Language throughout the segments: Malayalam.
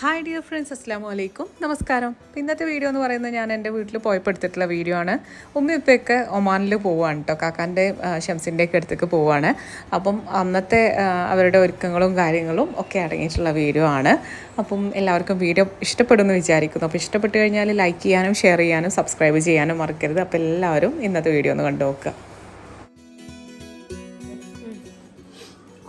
ഹായ് ഡിയർ ഫ്രണ്ട്സ് അസ്സാം വലൈക്കും നമസ്കാരം. ഇന്നത്തെ വീഡിയോ എന്ന് പറയുന്നത് ഞാൻ എന്റെ വീട്ടിൽ പോയപ്പോൾ എടുത്തിട്ടുള്ള വീഡിയോ ആണ്. ഉമ്മ ഇപ്പൊക്കെ ഒമാനിൽ പോവുകയാണ് കേട്ടോ കാക്കാന്റെ ഷംസിന്റെ ഒക്കെ അടുത്തേക്ക് പോവുകയാണ്. അപ്പം അന്നത്തെ അവരുടെ ഒരുക്കങ്ങളും കാര്യങ്ങളും ഒക്കെ അടങ്ങിയിട്ടുള്ള വീഡിയോ ആണ്. അപ്പം എല്ലാവർക്കും വീഡിയോ ഇഷ്ടപ്പെടുമെന്ന് വിചാരിക്കുന്നു. അപ്പോൾ ഇഷ്ടപ്പെട്ട് കഴിഞ്ഞാൽ ലൈക്ക് ചെയ്യാനും ഷെയർ ചെയ്യാനും സബ്സ്ക്രൈബ് ചെയ്യാനും മറക്കരുത്. അപ്പോൾ എല്ലാവരും ഇന്നത്തെ വീഡിയോ ഒന്ന് കണ്ടു നോക്കുക.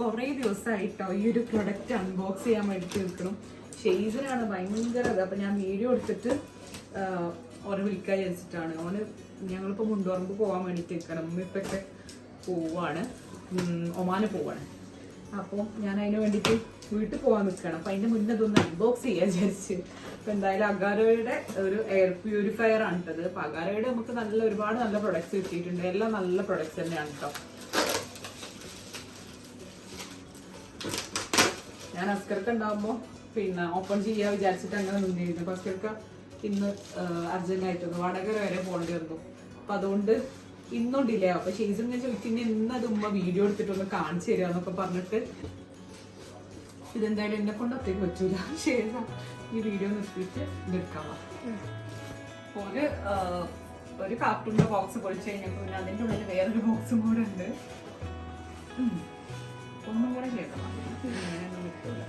കുറേ ദിവസമായിട്ടോ ഈ ഒരു പ്രൊഡക്റ്റ് അൺബോക്സ് ചെയ്യാൻ വേണ്ടി നിൽക്കണം ഷെയ്സിനാണ് ഭയങ്കര ഇത്. അപ്പം ഞാൻ വീഡിയോ എടുത്തിട്ട് ഓനെ വിളിക്കാൻ വിചാരിച്ചിട്ടാണ്. ഓന് ഞങ്ങളിപ്പോൾ മുണ്ടോറമ്പ് പോകാൻ വേണ്ടിയിട്ട് നിൽക്കണം ഉമ്മിപ്പൊക്കെ പോവാണ്. ഒമാന് പോവാണ്. അപ്പം ഞാൻ അതിന് വേണ്ടിയിട്ട് വീട്ടിൽ പോകാൻ നിൽക്കണം അപ്പം അതിന്റെ മുന്നേ ഇതൊന്ന് അൺബോക്സ് ചെയ്യാൻ വിചാരിച്ച്. അപ്പം എന്തായാലും അഗാരോയുടെ ഒരു എയർ പ്യൂരിഫയർ ആണ് കേട്ടത് അപ്പം അഗാരോയുടെ നമുക്ക് നല്ല ഒരുപാട് നല്ല പ്രൊഡക്ട്സ് കിട്ടിയിട്ടുണ്ട്. എല്ലാം നല്ല പ്രൊഡക്ട്സ് തന്നെയാണ് കേട്ടോ ഞാൻ അസ്കർക്ക് ഉണ്ടാകുമ്പോൾ പിന്നെ ഓപ്പൺ ചെയ്യാ വിചാരിച്ചിട്ട് അങ്ങനെ നിന്നിരുന്നു. പക്ഷേ ഇന്ന് അർജന്റ് ആയിട്ടൊന്ന് വടകര വരെ പോകേണ്ടി വന്നു. അപ്പൊ അതുകൊണ്ട് ഇന്നും ഡിലേ ആവും. അപ്പൊ ഷെയ്സും ഞാൻ ചോദിക്കുന്നത് ഇന്ന് അത് ഉമ്മ വീഡിയോ എടുത്തിട്ടൊന്ന് കാണിച്ചു തരിക എന്നൊക്കെ പറഞ്ഞിട്ട് ഇതെന്തായാലും എന്നെ കൊണ്ട് ഒറ്റയ്ക്ക് പറ്റൂല. ഷെയ്സ ഈ വീഡിയോ നിർത്തിയിട്ട് എടുക്കാം ഒരു ഒരു കാർട്ടൂണിന്റെ ബോക്സ് പൊളിച്ചു കഴിഞ്ഞപ്പോൾ പിന്നെ അതിന്റെ ഉള്ളിൽ വേറൊരു ബോക്സും കൂടെ ഉണ്ട്. ഒന്നും കൂടെ കേൾക്കണം ഒന്നും കിട്ടൂല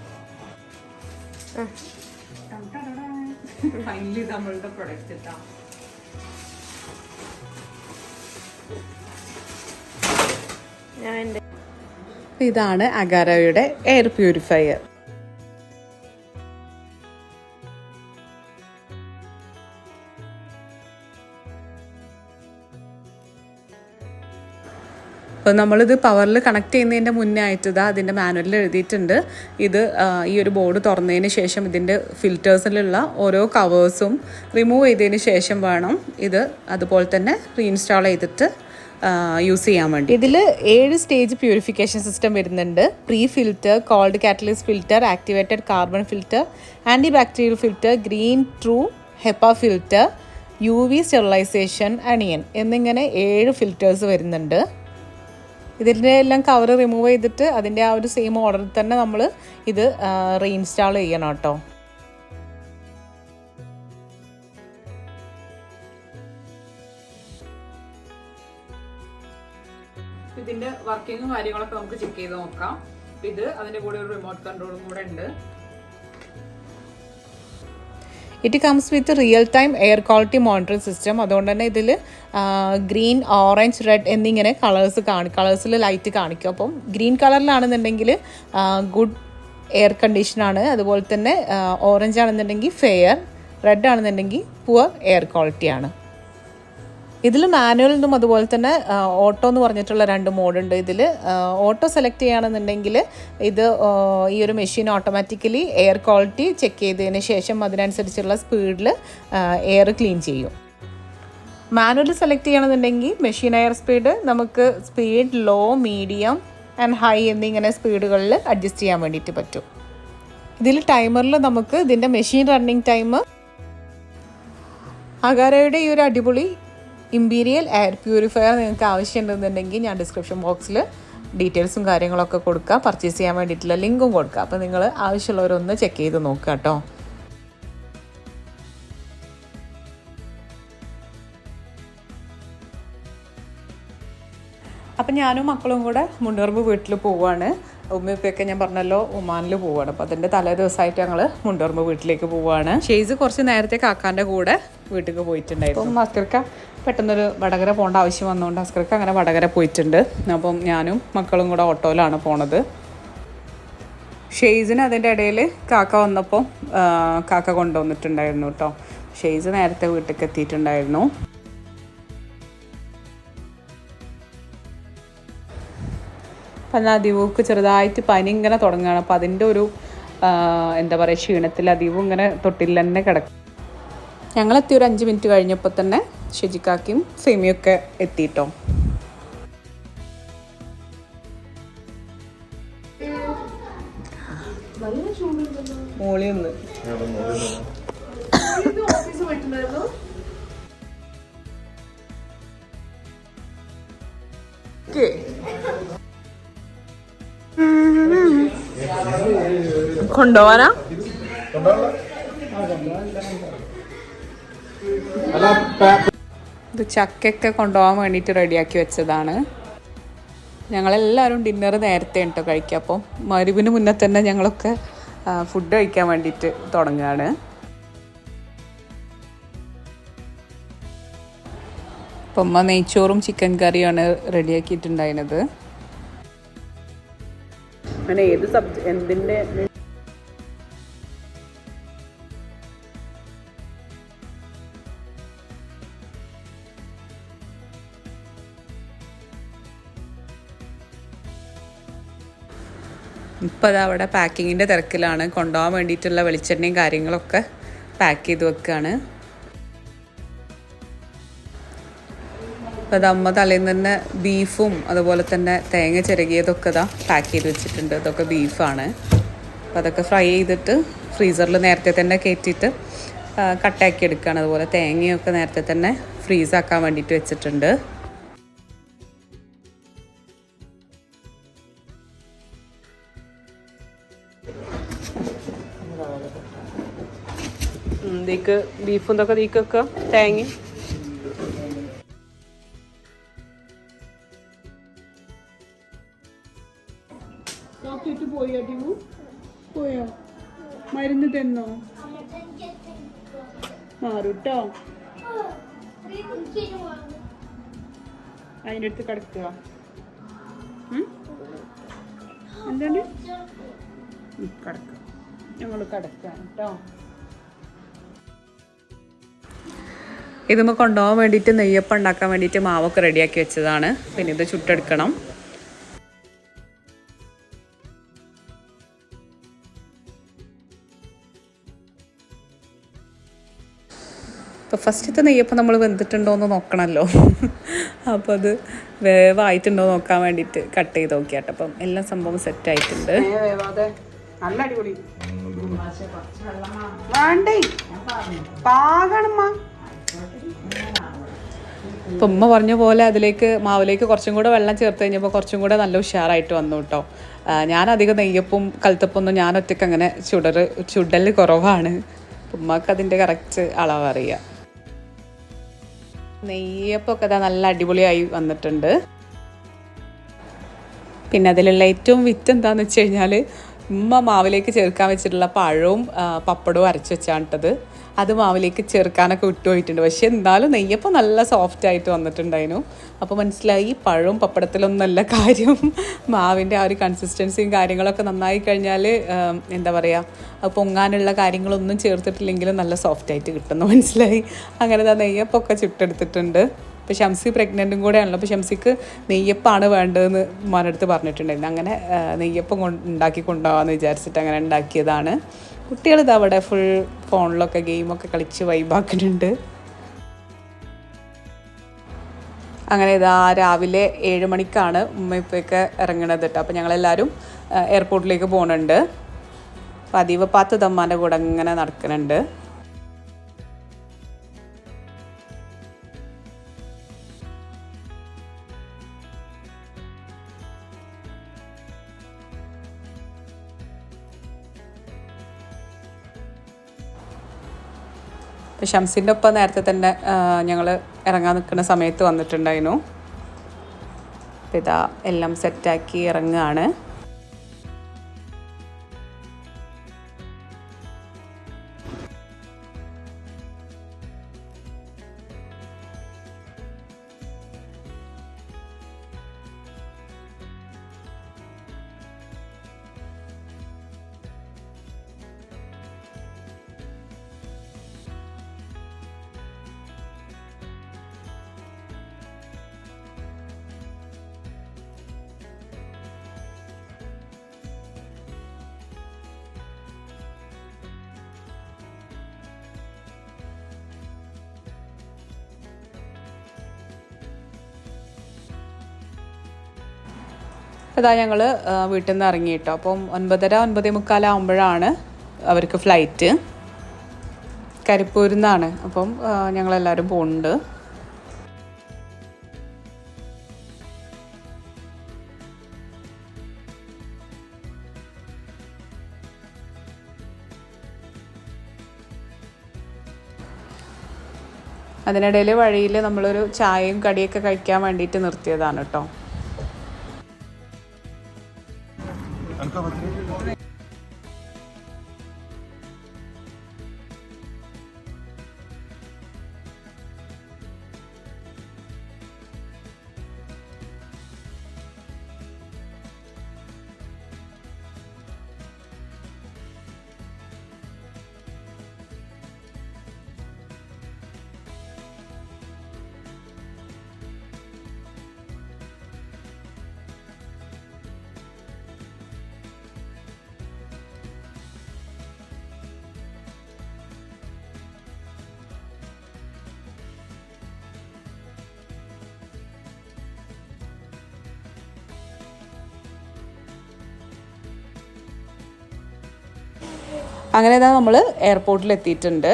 ഫൈനലി നമ്മളുടെ പ്രൊഡക്റ്റ് എത്താം ഇതാണ് അഗാരയുടെ എയർ പ്യൂരിഫയർ അപ്പോൾ നമ്മളിത് പവറിൽ കണക്ട് ചെയ്യുന്നതിന്റെ മുന്നേ ആയിട്ട് ഇതാ അതിന്റെ മാനുവലിൽ എഴുതിയിട്ടുണ്ട്. ഇത് ഈ ഒരു ബോർഡ് തുറന്നതിന് ശേഷം ഇതിന്റെ ഫിൽറ്റേഴ്സിലുള്ള ഓരോ കവേഴ്സും റിമൂവ് ചെയ്തതിന് ശേഷം വേണം ഇത് അതുപോലെ തന്നെ റീഇൻസ്റ്റാൾ ചെയ്തിട്ട് യൂസ് ചെയ്യാൻ വേണ്ടി. ഇതിൽ ഏഴ് സ്റ്റേജ് പ്യൂരിഫിക്കേഷൻ സിസ്റ്റം വരുന്നുണ്ട്. Pre filter cold catalyst filter activated carbon filter anti bacterial filter green true HEPA filter U V sterilization anion എന്നിങ്ങനെ ഏഴ് ഫിൽറ്റേഴ്സ് വരുന്നുണ്ട്. ഇതിന്റെ എല്ലാം കവർ റിമൂവ് ചെയ്തിട്ട് അതിന്റെ ആ ഒരു സെയിം ഓർഡറിൽ തന്നെ നമ്മൾ ഇത് റീഇൻസ്റ്റാൾ ചെയ്യണം കേട്ടോ. ഇതിന്റെ വർക്കിങ്ങും കാര്യങ്ങളൊക്കെ നമുക്ക് ചെക്ക് ചെയ്ത് നോക്കാം. ഇത് അതിന്റെ കൂടെ ഒരു റിമോട്ട് കൺട്രോളും കൂടെ ഉണ്ട്. It comes with real time air quality monitoring system അതുകൊണ്ട് തന്നെ ഇതിൽ ഗ്രീൻ ഓറഞ്ച് റെഡ് എന്നിങ്ങനെ കളേഴ്സ് കാണി കളേഴ്സിൽ ലൈറ്റ് കാണിക്കും. അപ്പം ഗ്രീൻ കളറിലാണെന്നുണ്ടെങ്കിൽ ഗുഡ് എയർ കണ്ടീഷനാണ് അതുപോലെ തന്നെ ഓറഞ്ച് ആണെന്നുണ്ടെങ്കിൽ ഫെയർ റെഡ് ആണെന്നുണ്ടെങ്കിൽ പുവർ എയർ ക്വാളിറ്റിയാണ് ഇതിൽ മാനുവലിനും അതുപോലെ തന്നെ ഓട്ടോ എന്ന് പറഞ്ഞിട്ടുള്ള രണ്ട് മോഡുണ്ട് ഇതിൽ ഓട്ടോ സെലക്ട് ചെയ്യുകയാണെന്നുണ്ടെങ്കിൽ ഇത് ഈ ഒരു machine automatically air quality check ചെയ്തതിന് ശേഷം അതിനനുസരിച്ചുള്ള സ്പീഡിൽ എയർ ക്ലീൻ ചെയ്യും. മാനുവൽ സെലക്ട് ചെയ്യണമെന്നുണ്ടെങ്കിൽ മെഷീൻ എയർ സ്പീഡ് നമുക്ക് speed low medium and high എന്നിങ്ങനെ സ്പീഡുകളിൽ അഡ്ജസ്റ്റ് ചെയ്യാൻ വേണ്ടിയിട്ട് പറ്റും. ഇതിൽ ടൈമറിൽ നമുക്ക് ഇതിന്റെ മെഷീൻ റണ്ണിങ് ടൈം അഗാരയുടെ ഈ ഒരു അടിപൊളി ഇമ്പീരിയൽ എയർ പ്യൂരിഫയർ നിങ്ങൾക്ക് ആവശ്യമുണ്ടെന്നുണ്ടെങ്കിൽ ഞാൻ ഡിസ്ക്രിപ്ഷൻ ബോക്സിൽ ഡീറ്റെയിൽസും കാര്യങ്ങളൊക്കെ കൊടുക്കുക പർച്ചേസ് ചെയ്യാൻ വേണ്ടിയിട്ടുള്ള ലിങ്കും കൊടുക്കുക അപ്പോൾ നിങ്ങൾ ആവശ്യമുള്ളവരൊന്ന് ചെക്ക് ചെയ്ത് നോക്കുക കേട്ടോ. അപ്പം ഞാനും മക്കളും കൂടെ മുണ്ടൂർമ്പ് വീട്ടിൽ പോവുകയാണ്. ഉമ്മയൊക്കെ ഞാൻ പറഞ്ഞല്ലോ ഒമാനിൽ പോവുകയാണ്. അപ്പോൾ അതിന്റെ തലേ ദിവസമായിട്ട് ഞങ്ങൾ മുണ്ടൂർമ്പ് വീട്ടിലേക്ക് പോവുകയാണ്. ഷെയ്സ് കുറച്ച് നേരത്തെ കാക്കാന്റെ കൂടെ വീട്ടിലേക്ക് പോയിട്ടുണ്ടായിരുന്നു. അപ്പം അസ്കർക്ക പെട്ടെന്നൊരു വടകര പോകേണ്ട ആവശ്യം വന്നുകൊണ്ട് അസ്കർക്ക് അങ്ങനെ വടകര പോയിട്ടുണ്ട്. അപ്പം ഞാനും മക്കളും കൂടെ ഓട്ടോയിലാണ് പോണത്. ഷെയ്സിന് അതിന്റെ ഇടയിൽ കാക്ക വന്നപ്പോൾ കാക്ക കൊണ്ടുവന്നിട്ടുണ്ടായിരുന്നു കേട്ടോ ഷെയ്സ് നേരത്തെ വീട്ടിലേക്ക് എത്തിയിട്ടുണ്ടായിരുന്നു അപ്പം അദീവുക്ക് ചെറുതായിട്ട് പനി ഇങ്ങനെ തുടങ്ങുകയാണ്. അപ്പം അതിന്റെ ഒരു എന്താ പറയുക ക്ഷീണത്തിൽ അതിവും ഇങ്ങനെ തൊട്ടിൽ തന്നെ കിടക്കും. ഞങ്ങളെത്തിയൊരു അഞ്ച് മിനിറ്റ് കഴിഞ്ഞപ്പോൾ തന്നെ ഷിജിക്കാക്കും സെമിയൊക്കെ എത്തിയിട്ടോ. മോളി ഒന്ന് കൊണ്ടുപോവാനാ? ഇത് ചക്കയൊക്കെ കൊണ്ടുപോകാൻ വേണ്ടിയിട്ട് റെഡിയാക്കി വെച്ചതാണ്. ഞങ്ങളെല്ലാവരും ഡിന്നർ നേരത്തെ കേട്ടോ കഴിക്കുക. അപ്പം മരുവിന് മുന്നേ തന്നെ ഞങ്ങളൊക്കെ ഫുഡ് കഴിക്കാൻ വേണ്ടിയിട്ട് തുടങ്ങുകയാണ്. അപ്പം അമ്മ നെയ്ച്ചോറും ചിക്കൻ കറിയാണ് റെഡിയാക്കിയിട്ടുണ്ടായിരുന്നത് അങ്ങനെ ഏത് സബ്ജ എന്തിന്റെ ഇപ്പം അത് അവിടെ പാക്കിങ്ങിന്റെ തിരക്കിലാണ്. കൊണ്ടുപോകാൻ വേണ്ടിയിട്ടുള്ള വെളിച്ചെണ്ണയും കാര്യങ്ങളൊക്കെ പാക്ക് ചെയ്ത് വെക്കുകയാണ് അപ്പോൾ അത് അമ്മ തലേന്ന് തന്നെ ബീഫും അതുപോലെ തന്നെ തേങ്ങ ചിരകിയതൊക്കെ ഇതാ പാക്ക് ചെയ്ത് വെച്ചിട്ടുണ്ട്. ഇതൊക്കെ ബീഫാണ്. അപ്പോൾ അതൊക്കെ ഫ്രൈ ചെയ്തിട്ട് ഫ്രീസറിൽ നേരത്തെ തന്നെ കയറ്റിയിട്ട് കട്ടാക്കി എടുക്കുകയാണ് അതുപോലെ തേങ്ങയൊക്കെ നേരത്തെ തന്നെ ഫ്രീസാക്കാൻ വേണ്ടിയിട്ട് വെച്ചിട്ടുണ്ട്. ഇതിക്ക് ബീഫും ഇതൊക്കെ ഇതിക്കൊക്കെ തേങ്ങ ഡോക്ടർക്ക് പോയോ ടിവു പോയോ? മരുന്ന് തന്നോ? മാറൂട്ടോ? അതിന്റെ അടുത്ത് കിടക്കുക? എന്താണ്? കിടക്കുക ഞങ്ങൾ കിടക്കുകയാണ് കേട്ടോ ഇതുമ്പോൾ കൊണ്ടുപോകാൻ വേണ്ടിയിട്ട് നെയ്യപ്പം ഉണ്ടാക്കാൻ വേണ്ടിയിട്ട് മാവൊക്കെ റെഡിയാക്കി വെച്ചതാണ്. പിന്നെ ഇത് ചുട്ടെടുക്കണം. ഇപ്പോൾ ഫസ്റ്റത്തെ നെയ്യപ്പം നമ്മൾ വെന്തിട്ടുണ്ടോ എന്ന് നോക്കണമല്ലോ അപ്പോൾ അത് വേവായിട്ടുണ്ടോ നോക്കാൻ വേണ്ടിയിട്ട് കട്ട് ചെയ്ത് നോക്കിയാട്ടോ. അപ്പം എല്ലാം സംഭവം സെറ്റ് ആയിട്ടുണ്ട്. വേവാതെ നല്ല അടിപൊളി. വേണ്ടേ? പാകണമ്മ ഇപ്പം ഉമ്മ പറഞ്ഞ പോലെ അതിലേക്ക് മാവിലേക്ക് കുറച്ചും കൂടെ വെള്ളം ചേർത്ത് കഴിഞ്ഞപ്പോൾ കുറച്ചും കൂടെ നല്ല ഉഷാറായിട്ട് വന്നു കേട്ടോ ഞാനധികം നെയ്യപ്പും കൽത്തപ്പൊന്നും ഞാൻ ഒറ്റയ്ക്ക് അങ്ങനെ ചുടർ ചുടൽ കുറവാണ്. ഉമ്മക്ക് അതിന്റെ കറക്റ്റ് അളവ് അറിയാം. നെയ്യപ്പൊക്കെ അതാ നല്ല അടിപൊളിയായി വന്നിട്ടുണ്ട്. പിന്നെ അതിലുള്ള ഏറ്റവും വിറ്റ് എന്താണെന്ന് വെച്ച് കഴിഞ്ഞാൽ ഉമ്മ മാവിലേക്ക് ചേർക്കാൻ വെച്ചിട്ടുള്ള പഴവും ആ, പപ്പടവും അരച്ച് വെച്ചാണിട്ടത് അത് മാവിലേക്ക് ചേർക്കാനൊക്കെ വിട്ടുപോയിട്ടുണ്ട് പക്ഷെ എന്നാലും നെയ്യപ്പം നല്ല സോഫ്റ്റ് ആയിട്ട് വന്നിട്ടുണ്ടായിരുന്നു. അപ്പോൾ മനസ്സിലായി പഴവും പപ്പടത്തിലൊന്നല്ല കാര്യം. മാവിന്റെ ആ ഒരു കൺസിസ്റ്റൻസിയും കാര്യങ്ങളൊക്കെ നന്നായി കഴിഞ്ഞാൽ എന്താ പറയുക പൊങ്ങാനുള്ള കാര്യങ്ങളൊന്നും ചേർത്തിട്ടില്ലെങ്കിലും നല്ല സോഫ്റ്റ് ആയിട്ട് കിട്ടുന്നു. മനസ്സിലായി? അങ്ങനെ ദാ നെയ്യപ്പമൊക്കെ ചുട്ടെടുത്തിട്ടുണ്ട്. ഇപ്പോൾ ഷംസി പ്രഗ്നന്റും കൂടെയാണല്ലോ. അപ്പോൾ ഷംസിക്ക് നെയ്യപ്പാണ് വേണ്ടതെന്ന് മോനടുത്ത് പറഞ്ഞിട്ടുണ്ടായിരുന്നു. അങ്ങനെ നെയ്യപ്പം കൊണ്ട് ഉണ്ടാക്കി കൊണ്ടുപോകാമെന്ന് വിചാരിച്ചിട്ട് അങ്ങനെ ഉണ്ടാക്കിയതാണ്. കുട്ടികൾ ഇത് അവിടെ ഫുൾ ഫോണിലൊക്കെ ഗെയിമൊക്കെ കളിച്ച് വൈബാക്കുന്നുണ്ട് അങ്ങനെ ഇതാ രാവിലെ ഏഴ് മണിക്കാണ് ഉമ്മ ഇപ്പൊക്കെ ഇറങ്ങണത് കേട്ടോ അപ്പോൾ ഞങ്ങളെല്ലാവരും എയർപോർട്ടിലേക്ക് പോകുന്നുണ്ട് പതിവ് പത്ത് തമ്മാന്റെ കൂടെ ഇങ്ങനെ നടക്കുന്നുണ്ട് ഷംസിന്റെ ഒപ്പം നേരത്തെ തന്നെ ഞങ്ങൾ ഇറങ്ങാൻ നിൽക്കുന്ന സമയത്ത് വന്നിട്ടുണ്ടായിരുന്നു. ഇതാ എല്ലാം സെറ്റാക്കി ഇറങ്ങുകയാണ് അതാ ഞങ്ങൾ വീട്ടിൽ നിന്ന് ഇറങ്ങിയിട്ടോ. അപ്പം ഒൻപതര ഒൻപതേ മുക്കാലാവുമ്പോഴാണ് അവർക്ക് ഫ്ലൈറ്റ്. കരിപ്പൂരിൽ നിന്നാണ് അപ്പം ഞങ്ങളെല്ലാവരും പോകുന്നുണ്ട് അതിനിടയിൽ വഴിയിൽ നമ്മളൊരു ചായയും കടിയൊക്കെ കഴിക്കാൻ വേണ്ടിയിട്ട് നിർത്തിയതാണ് കേട്ടോ అనుకోవచ్చు അങ്ങനെ ഇതാ നമ്മൾ എയർപോർട്ടിൽ എത്തിയിട്ടുണ്ട്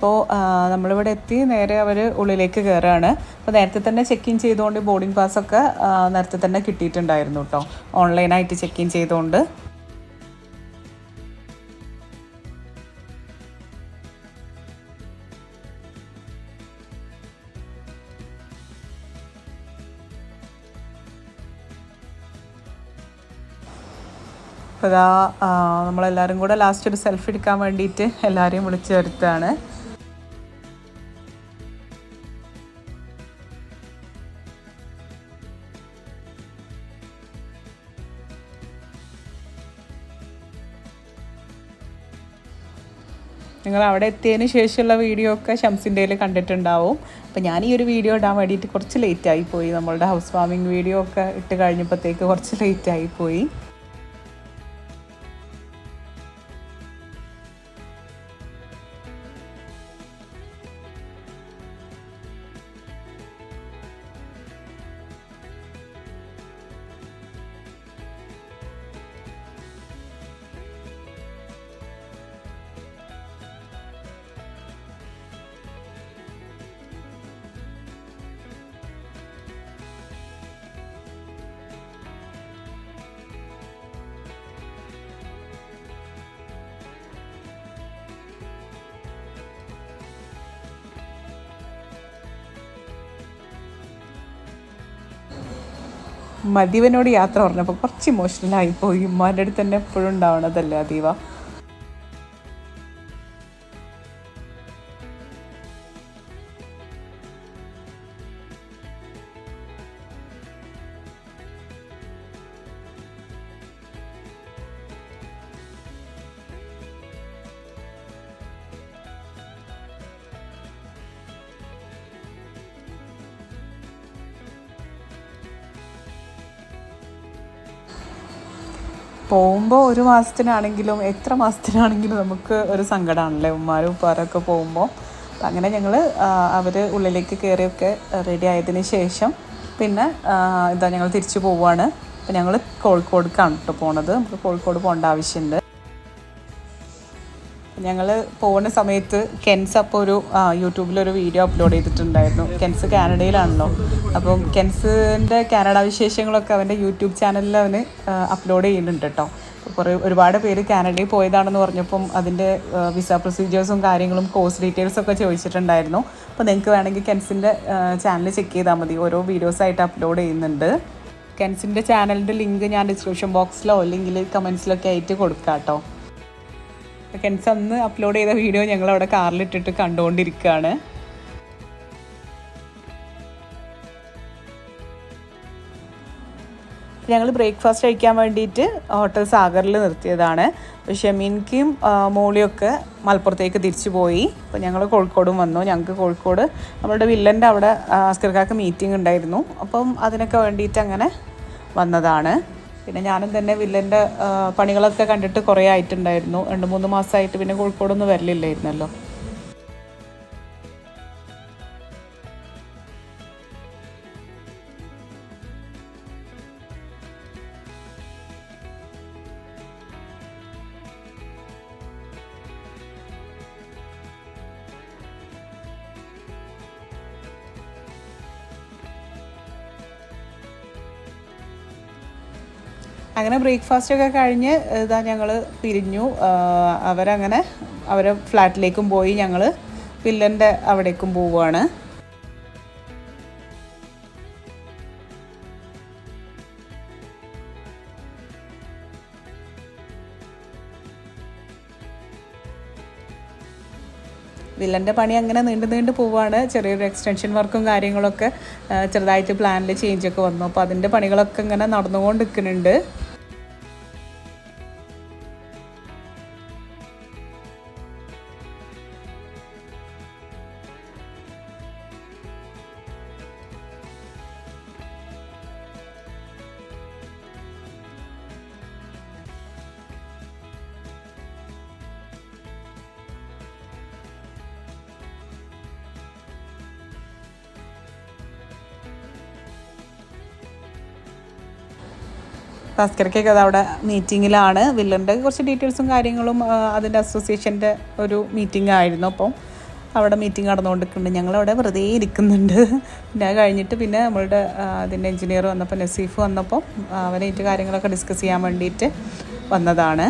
അപ്പോൾ നമ്മളിവിടെ എത്തി. നേരെ അവർ ഉള്ളിലേക്ക് കയറുകയാണ് അപ്പോൾ നേരത്തെ തന്നെ ചെക്ക് ഇൻ ചെയ്തുകൊണ്ട് ബോർഡിംഗ് പാസ്സൊക്കെ നേരത്തെ തന്നെ കിട്ടിയിട്ടുണ്ടായിരുന്നു കേട്ടോ ഓൺലൈനായിട്ട് ചെക്ക് ഇൻ ചെയ്തുകൊണ്ട് അപ്പോൾ ഇതാ നമ്മളെല്ലാവരും കൂടെ ലാസ്റ്റ് ഒരു സെൽഫി എടുക്കാൻ വേണ്ടിയിട്ട് എല്ലാവരെയും വിളിച്ചു വരുത്താണ്. നിങ്ങൾ അവിടെ എത്തിയതിന് ശേഷമുള്ള വീഡിയോ ഒക്കെ ഷംസിന്റെയിൽ കണ്ടിട്ടുണ്ടാവും. അപ്പോൾ ഞാൻ ഈ ഒരു വീഡിയോ ഇടാൻ വേണ്ടിയിട്ട് കുറച്ച് ലേറ്റായി പോയി. നമ്മളുടെ ഹൗസ് വാമിങ് വീഡിയോ ഒക്കെ ഇട്ട് കഴിഞ്ഞപ്പോഴത്തേക്ക് കുറച്ച് ലേറ്റായി പോയി. മദീവനോട് യാത്ര പറഞ്ഞപ്പോൾ കുറച്ച് ഇമോഷണലായിപ്പോയി ഉമ്മാന്റെ അടുത്ത് തന്നെ എപ്പോഴും ഉണ്ടാവണതല്ലേ അതീവ? പോകുമ്പോൾ ഒരു മാസത്തിനാണെങ്കിലും എത്ര മാസത്തിനാണെങ്കിലും നമുക്ക് ഒരു സങ്കടമാണല്ലേ ഉമ്മാരും ഉപ്പാരൊക്കെ പോകുമ്പോൾ അപ്പം അങ്ങനെ ഞങ്ങൾ അവർ ഉള്ളിലേക്ക് കയറിയൊക്കെ റെഡി ആയതിന് ശേഷം പിന്നെ ഇതാ ഞങ്ങൾ തിരിച്ചു പോവുകയാണ് അപ്പം ഞങ്ങൾ കോഴിക്കോടേക്കാണ് കേട്ടോ പോണത്. നമുക്ക് കോഴിക്കോട് പോകേണ്ട ആവശ്യമുണ്ട് ഞങ്ങൾ പോകുന്ന സമയത്ത് കെൻസ് അപ്പോൾ ഒരു യൂട്യൂബിൽ ഒരു വീഡിയോ അപ്ലോഡ് ചെയ്തിട്ടുണ്ടായിരുന്നു. കെൻസ് കാനഡയിലാണല്ലോ. അപ്പം കെൻസിന്റെ കാനഡ വിശേഷങ്ങളൊക്കെ അവന്റെ യൂട്യൂബ് ചാനലിൽ അവന് അപ്ലോഡ് ചെയ്യുന്നുണ്ട് കേട്ടോ കുറേ ഒരുപാട് പേര് കാനഡയിൽ പോയതാണെന്ന് പറഞ്ഞപ്പം അതിന്റെ വിസ പ്രൊസീജിയേഴ്സും കാര്യങ്ങളും കോഴ്സ് ഡീറ്റെയിൽസും ഒക്കെ ചോദിച്ചിട്ടുണ്ടായിരുന്നു. അപ്പോൾ നിങ്ങൾക്ക് വേണമെങ്കിൽ കെൻസിന്റെ ചാനൽ ചെക്ക് ചെയ്താൽ മതി. ഓരോ വീഡിയോസായിട്ട് അപ്ലോഡ് ചെയ്യുന്നുണ്ട്. കെൻസിന്റെ ചാനലിന്റെ ലിങ്ക് ഞാൻ ഡിസ്ക്രിപ്ഷൻ ബോക്സിലോ അല്ലെങ്കിൽ കമൻസിലൊക്കെ ആയിട്ട് കൊടുക്കാം കേട്ടോ കെൻസ് അന്ന് അപ്ലോഡ് ചെയ്ത വീഡിയോ ഞങ്ങൾ അവിടെ കാറിലിട്ടിട്ട് കണ്ടുകൊണ്ടിരിക്കുകയാണ് ഞങ്ങൾ ബ്രേക്ക്ഫാസ്റ്റ് കഴിക്കാൻ വേണ്ടിയിട്ട് ഹോട്ടൽ സാഗറിൽ നിർത്തിയതാണ്. ഷമീൻക്കും മോളിയൊക്കെ മലപ്പുറത്തേക്ക് തിരിച്ചു പോയി. അപ്പോൾ ഞങ്ങൾ കോഴിക്കോടും വന്നു. ഞങ്ങൾക്ക് കോഴിക്കോട് നമ്മളുടെ വില്ലന്റെ അവിടെ അസ്കർക്കാർക്ക് മീറ്റിംഗ് ഉണ്ടായിരുന്നു. അപ്പം അതിനൊക്കെ വേണ്ടിയിട്ട് അങ്ങനെ വന്നതാണ്. പിന്നെ ഞാനും തന്നെ വില്ലന്റെ പണികളൊക്കെ കണ്ടിട്ട് കുറേ ആയിട്ടുണ്ടായിരുന്നു. രണ്ട് മൂന്ന് മാസമായിട്ട് പിന്നെ കോഴിക്കോടൊന്നും വരലില്ലായിരുന്നല്ലോ. അങ്ങനെ ബ്രേക്ക്ഫാസ്റ്റ് ഒക്കെ കഴിഞ്ഞ് ഇതാ ഞങ്ങൾ പിരിഞ്ഞു അവരങ്ങനെ അവരെ ഫ്ലാറ്റിലേക്കും പോയി ഞങ്ങൾ വില്ലന്റെ അവിടേക്കും പോവുകയാണ് വില്ലന്റെ പണി അങ്ങനെ നീണ്ടു നീണ്ടു പോവാണ്. ചെറിയൊരു എക്സ്റ്റൻഷൻ വർക്കും കാര്യങ്ങളൊക്കെ ചെറുതായിട്ട് പ്ലാനിൽ ചേഞ്ചൊക്കെ വന്നു. അപ്പോൾ അതിന്റെ പണികളൊക്കെ ഇങ്ങനെ നടന്നുകൊണ്ട് നിൽക്കുന്നുണ്ട് ഭാസ്കരക്കൊക്കെ അത് അവിടെ മീറ്റിങ്ങിലാണ് വില്ലന്റെ കുറച്ച് ഡീറ്റെയിൽസും കാര്യങ്ങളും അതിന്റെ അസോസിയേഷന്റെ ഒരു മീറ്റിംഗ് ആയിരുന്നു. അപ്പം അവിടെ മീറ്റിംഗ് നടന്നുകൊണ്ടിരിക്കുന്നുണ്ട്. ഞങ്ങളവിടെ വെറുതെ ഇരിക്കുന്നുണ്ട്. പിന്നെ അത് കഴിഞ്ഞിട്ട് പിന്നെ നമ്മളുടെ അതിന്റെ എഞ്ചിനീയർ വന്നപ്പോൾ നസീഫ് വന്നപ്പോൾ അവനായിട്ട് കാര്യങ്ങളൊക്കെ ഡിസ്കസ് ചെയ്യാൻ വേണ്ടിയിട്ട് വന്നതാണ്.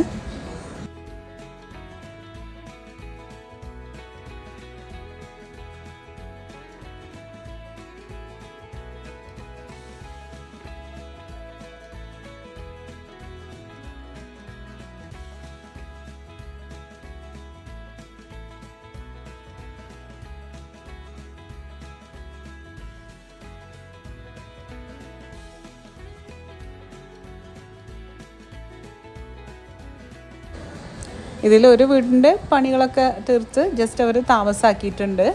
ഇതിൽ ഒരു വീടിന്റെ പണികളൊക്കെ തീർത്ത് ജസ്റ്റ് അവർ താമസാക്കിയിട്ടുണ്ട്.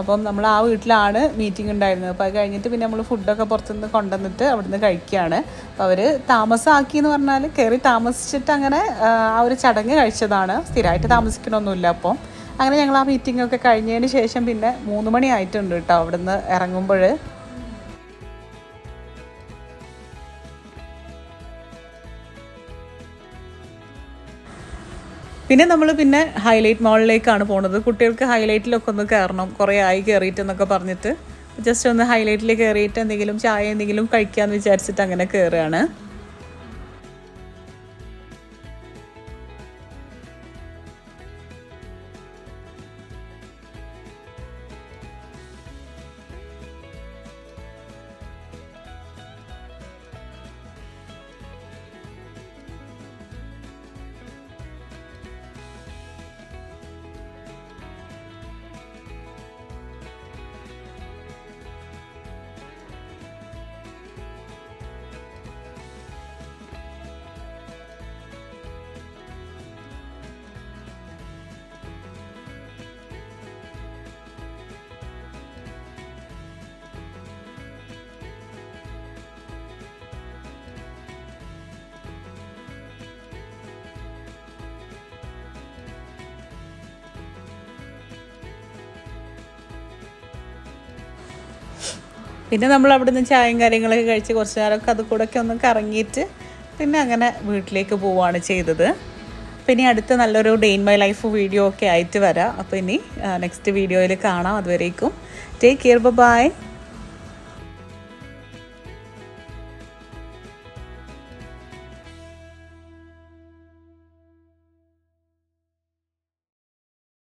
അപ്പം നമ്മൾ ആ വീട്ടിലാണ് മീറ്റിംഗ് ഉണ്ടായിരുന്നത്. അപ്പോൾ അത് കഴിഞ്ഞിട്ട് പിന്നെ നമ്മൾ ഫുഡൊക്കെ പുറത്തുനിന്ന് കൊണ്ടുവന്നിട്ട് അവിടുന്ന് കഴിക്കുകയാണ്. അപ്പോൾ അവർ താമസമാക്കി എന്ന് പറഞ്ഞാൽ കയറി താമസിച്ചിട്ട് അങ്ങനെ ആ, ഒരു ചടങ്ങ് കഴിച്ചതാണ്. സ്ഥിരമായിട്ട് താമസിക്കണമൊന്നുമില്ല അപ്പോൾ അങ്ങനെ ഞങ്ങൾ ആ മീറ്റിംഗ് ഒക്കെ കഴിഞ്ഞതിന് ശേഷം പിന്നെ മൂന്ന് മണി ആയിട്ടുണ്ട് കേട്ടോ അവിടുന്ന് ഇറങ്ങുമ്പോൾ പിന്നെ നമ്മൾ പിന്നെ ഹൈലൈറ്റ് മോളിലേക്കാണ് പോണത്. കുട്ടികൾക്ക് ഹൈലൈറ്റിലൊക്കെ ഒന്ന് കയറണം കുറേ ആയി കയറിയിട്ട് എന്നൊക്കെ പറഞ്ഞിട്ട്. ജസ്റ്റ് ഒന്ന് ഹൈലൈറ്റിൽ കയറിയിട്ട് എന്തെങ്കിലും ചായ എന്തെങ്കിലും കഴിക്കാമെന്ന് വിചാരിച്ചിട്ട് അങ്ങനെ കയറുകയാണ് പിന്നെ നമ്മൾ അവിടെ നിന്ന് ചായയും കാര്യങ്ങളൊക്കെ കഴിച്ച് കുറച്ച് നേരമൊക്കെ അത് കൂടെ ഒക്കെ ഒന്ന് കറങ്ങിയിട്ട് പിന്നെ അങ്ങനെ വീട്ടിലേക്ക് പോവുകയാണ് ചെയ്തത്. പിന്നെ അടുത്ത നല്ലൊരു day in my life video ഒക്കെ ആയിട്ട് വരാം. അപ്പോൾ ഇനി നെക്സ്റ്റ് വീഡിയോയിൽ കാണാം. അതുവരേക്കും. Take care bye